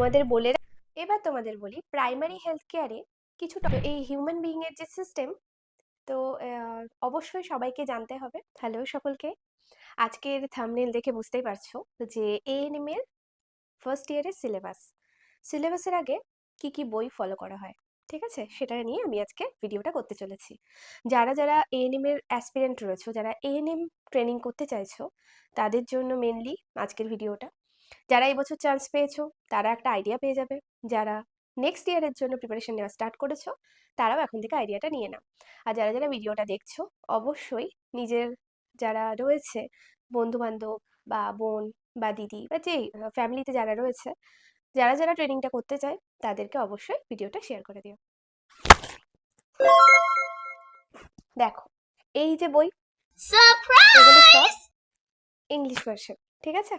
তোমাদের বলে এবার তোমাদের বলি প্রাইমারি হেলথ কেয়ারে কিছু টপ- এই হিউম্যান বিইংয়ের যে সিস্টেম তো অবশ্যই সবাইকে জানতে হবে। হ্যালো সকলকে। আজকের থামনেল দেখে বুঝতেই পারছ যে এএনএম এর ফার্স্ট ইয়ারের সিলেবাস সিলেবাসের আগে কি কি বই ফলো করা হয়, ঠিক আছে? সেটা নিয়ে আমি আজকে ভিডিওটা করতে চলেছি। যারা যারা এএনএম এর অ্যাসপিরেন্ট রয়েছো, যারা এএনএম ট্রেনিং করতে চাইছো, তাদের জন্য মেনলি আজকের ভিডিওটা যারা এবছর চান্স পেয়েছ তারা একটা আইডিয়া পেয়ে যাবে। যারা নেক্সট ইয়ারের জন্য প্রিপারেশন নেওয়া স্টার্ট করেছ তারাও এখন থেকে আইডিয়াটা নিয়ে নাও। আর যারা যারা ভিডিওটা দেখছ অবশ্যই নিজের যারা রয়েছে বন্ধু বান্ধব বা বোন বা দিদি বা যেই ফ্যামিলিতে যারা রয়েছে যারা যারা ট্রেনিংটা করতে চায় তাদেরকে অবশ্যই ভিডিওটা শেয়ার করে দিও। দেখো এই যে বই ইংলিশ ভার্সন ঠিক আছে?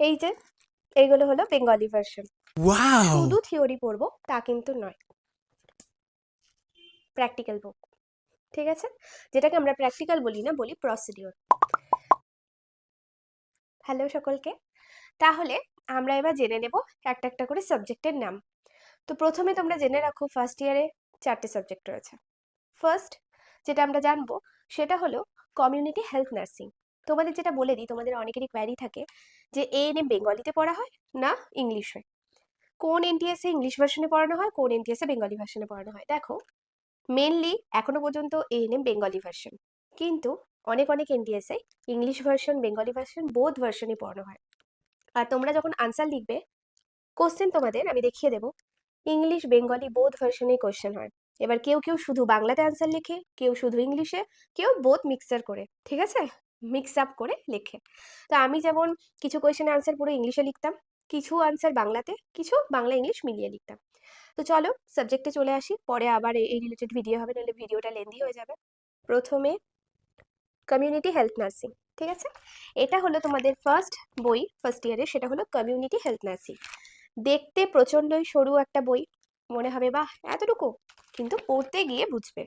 এই যে এইগুলো হলো বেঙ্গলি ভার্সন! শুধু থিওরি পড়ব তা কিন্তু নয়। প্র্যাকটিক্যাল বুক ঠিক আছে? যেটাকে আমরা প্র্যাকটিক্যাল বলি না বলি প্রসিডিওর হ্যালো সকলকে? তাহলে আমরা এবার জেনে নেব একটা একটা করে সাবজেক্টের নাম। তো প্রথমে তোমরা জেনে রাখো ফার্স্ট ইয়ারে চারটে সাবজেক্ট রয়েছে। ফার্স্ট যেটা আমরা জানব সেটা হলো কমিউনিটি হেলথ নার্সিং তোমাদের যেটা বলে দিই, তোমাদের অনেকেরই কোয়ারি থাকে যে এ এএনএম বেঙ্গলিতে পড়া হয় না ইংলিশে কোন এনটিএসে ইংলিশ ভার্সনে পড়ানো হয়, কোন এনটিএসে বেঙ্গলি ভার্সনে পড়ানো হয়? দেখো মেনলি এখনও পর্যন্ত এ এএনএম বেঙ্গলি ভার্সন কিন্তু অনেক অনেক এনটিএসে ইংলিশ ভার্সন বেঙ্গলি ভার্সন বোধ ভার্সনে পড়ানো হয়। আর তোমরা যখন আনসার লিখবে কোশ্চেন তোমাদের আমি দেখিয়ে দেবো। ইংলিশ বেঙ্গলি বোধ ভার্সনেই কোশ্চেন হয়। এবার কেউ কেউ শুধু বাংলাতে আনসার লেখে, কেউ শুধু ইংলিশে কেউ বোধ মিক্সার করে, ঠিক আছে? মিক্স আপ করে লেখে। তো আমি যেমন কিছু কোয়েশ্চেনের আনসার পুরো ইংলিশে লিখতাম, কিছু আনসার বাংলাতে, কিছু বাংলা ইংলিশ মিলিয়ে লিখতাম। তো চলো সাবজেক্টে চলে আসি, পরে আবার এই রিলেটেড ভিডিও হবে, নাহলে ভিডিওটা লেন্দি হয়ে যাবে। প্রথমে কমিউনিটি হেলথ নার্সিং ঠিক আছে? এটা হলো তোমাদের ফার্স্ট বই ফার্স্ট ইয়ারে সেটা হলো কমিউনিটি হেলথ নার্সিং দেখতে প্রচণ্ডই সরু একটা বই, মনে হবে, বাহ, এতটুকু? কিন্তু পড়তে গিয়ে বুঝবে।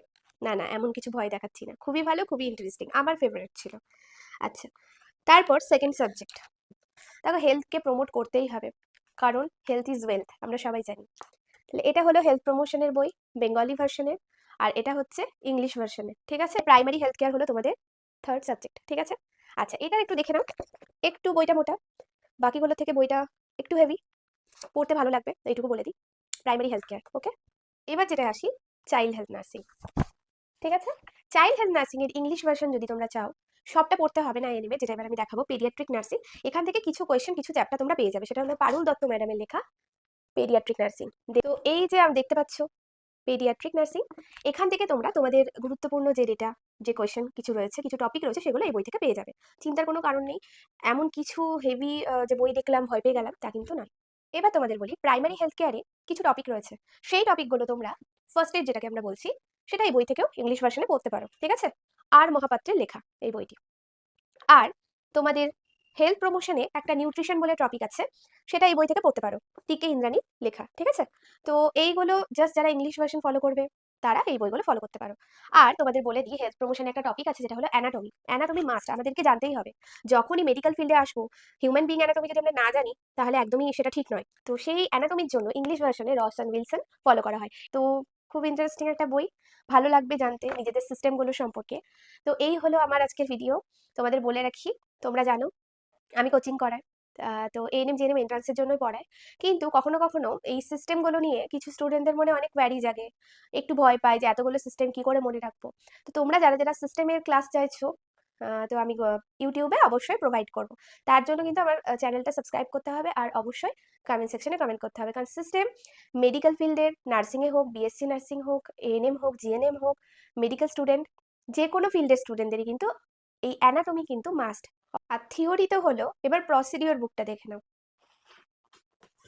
না না, এমন কিছু ভয় দেখাচ্ছি না। খুবই ভালো, খুবই ইন্টারেস্টিং আমার ফেভারিট ছিল। আচ্ছা তারপর সেকেন্ড সাবজেক্ট দেখো হেলথকে প্রমোট করতেই হবে, কারণ হেলথ ইজ ওয়েলথ আমরা সবাই জানি। তাহলে এটা হলো হেলথ প্রমোশনের বই বেঙ্গলি ভার্সনের আর এটা হচ্ছে ইংলিশ ভার্সনের ঠিক আছে? প্রাইমারি হেলথ কেয়ার হলো তোমাদের থার্ড সাবজেক্ট ঠিক আছে? আচ্ছা এটার একটু দেখে নাও, একটু বইটা মোটা, বাকিগুলো থেকে বইটা একটু হেভি পড়তে ভালো লাগবে, এইটুকু বলে দিই। প্রাইমারি হেলথ কেয়ার ওকে এবার যেটা আসি চাইল্ড হেলথ নার্সিং ঠিক আছে? চাইল্ড হেলথ নার্সিং এর ইংলিশ ভার্সন যদি তোমরা চাও, সবটা পড়তে হবে না এনিমে যেটা এবার আমি দেখাবো পেডিয়াট্রিক নার্সিং এখান থেকে কিছু কোয়েশ্চেন কিছু চ্যাপ্টার তোমরা পেয়ে যাবে, সেটা হলো পারুল দত্ত ম্যাডামের লেখা পেডিয়াট্রিক নার্সিং তো এই যে আমি, দেখতে পাচ্ছ পেডিয়াট্রিক নার্সিং এখান থেকে তোমরা তোমাদের গুরুত্বপূর্ণ যে ডেটা যে কোয়েশ্চেন কিছু রয়েছে, কিছু টপিক রয়েছে, সেগুলো এই বই থেকে পেয়ে যাবে। চিন্তার কোনো কারণ নেই, এমন কিছু হেভি যে বই দেখলাম, ভয় পেয়ে গেলাম, তা কিন্তু নয়। এবার তোমাদের বলি প্রাইমারি হেলথ কেয়ারে কিছু টপিক রয়েছে, সেই টপিকগুলো তোমরা ফার্স্ট এড যেটাকে আমরা বলছি সেটা এই বই থেকেও ইংলিশ ভার্সনে পড়তে পারো, ঠিক আছে? আর মহাপাত্রের লেখা এই বইটি। আর তোমাদের হেলথ প্রমোশনে একটা নিউট্রিশন বলে টপিক আছে, সেটা এই বই থেকে পড়তে পারো টিকে ইন্দ্রাণী লেখা, ঠিক আছে? তো এইগুলো জাস্ট যারা ইংলিশ ভার্সন ফলো করবে, তারা এই বইগুলো ফলো করতে পারো। আর তোমাদের বলে দিই হেলথ প্রমোশনে একটা টপিক আছে যেটা হলো অ্যানাটমি অ্যানাটমি মাস্ট আমাদেরকে জানতেই হবে। যখনই মেডিকেল ফিল্ডে আসব হিউম্যান বিং অ্যানাটমি যদি আমরা না জানি, তাহলে একদমই সেটা ঠিক নয়। তো সেই অ্যানাটমির জন্য ইংলিশ ভার্সনে রস অ্যান্ড উইলসন ফলো করা হয়। তো খুব ইন্টারেস্টিং একটা বই। ভালো লাগবে জানতে নিজেদের সিস্টেমগুলো সম্পর্কে। তো এই হলো আমার আজকের ভিডিও তোমাদের বলে রাখি, তোমরা জানো, আমি কোচিং করাই। তো এএনএম জেএনএম এন্ট্রান্সের জন্যই পড়ায় কিন্তু কখনো কখনো এই সিস্টেমগুলো নিয়ে কিছু স্টুডেন্টদের মনে অনেক কোয়ারি জাগে। একটু ভয় পায় যে এতগুলো সিস্টেম কি করে মনে রাখব। তো তোমরা যারা যারা সিস্টেমের ক্লাস চাইছো তো আমি ইউটিউবে অবশ্যই প্রোভাইড করব। তার জন্য কিন্তু আমার চ্যানেলটা সাবস্ক্রাইব করতে হবে আর অবশ্যই কমেন্ট সেকশনে কমেন্ট করতে হবে। কারণ সিস্টেম মেডিকেল ফিল্ডের নার্সিংয়ে হোক বিএসসি নার্সিং হোক এএনএম হোক জিএনএম হোক মেডিকেল স্টুডেন্ট যে কোনো ফিল্ডের স্টুডেন্টদেরই কিন্তু এই অ্যানাটমি কিন্তু মাস্ট আর থিওরি তো হলো, এবার প্রসিডিওর বুকটা দেখে নাও।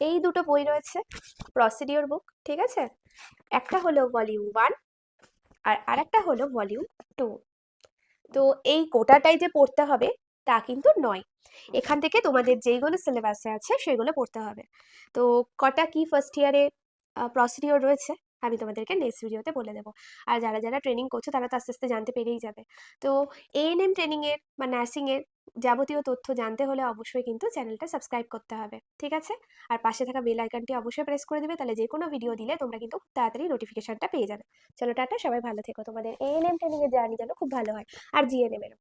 এই দুটো বই রয়েছে প্রসিডিওর বুক ঠিক আছে? একটা হলো ভলিউম ওয়ান আর আরেকটা হলো ভলিউম টু তো এই কোটাটাই যে পড়তে হবে তা কিন্তু নয়। এখান থেকে তোমাদের যেইগুলো সিলেবাসে আছে সেগুলো পড়তে হবে। তো কটা কি ফার্স্ট ইয়ারে প্রসিডিওর রয়েছে? আমি তোমাদেরকে নেক্সট ভিডিওতে বলে দেবো। আর যারা যারা ট্রেনিং করছ, তারা তো আস্তে আস্তে জানতে পেরেই যাবে। তো এএনএম ট্রেনিংয়ের বা নার্সিংয়ের যাবতীয় তথ্য জানতে হলে অবশ্যই কিন্তু চ্যানেলটা সাবস্ক্রাইব করতে হবে, ঠিক আছে? আর পাশে থাকা বেল আইকনটি অবশ্যই প্রেস করে দেবে, তাহলে যে কোনো ভিডিও দিলে তোমরা কিন্তু তাড়াতাড়ি নোটিফিকেশনটা পেয়ে যাবে। চলো, টাটা, সবাই ভালো থেকো। তোমাদের এএনএম ট্রেনিংয়ের জার্নি যেন খুব ভালো হয়। আর জিএনএম এরও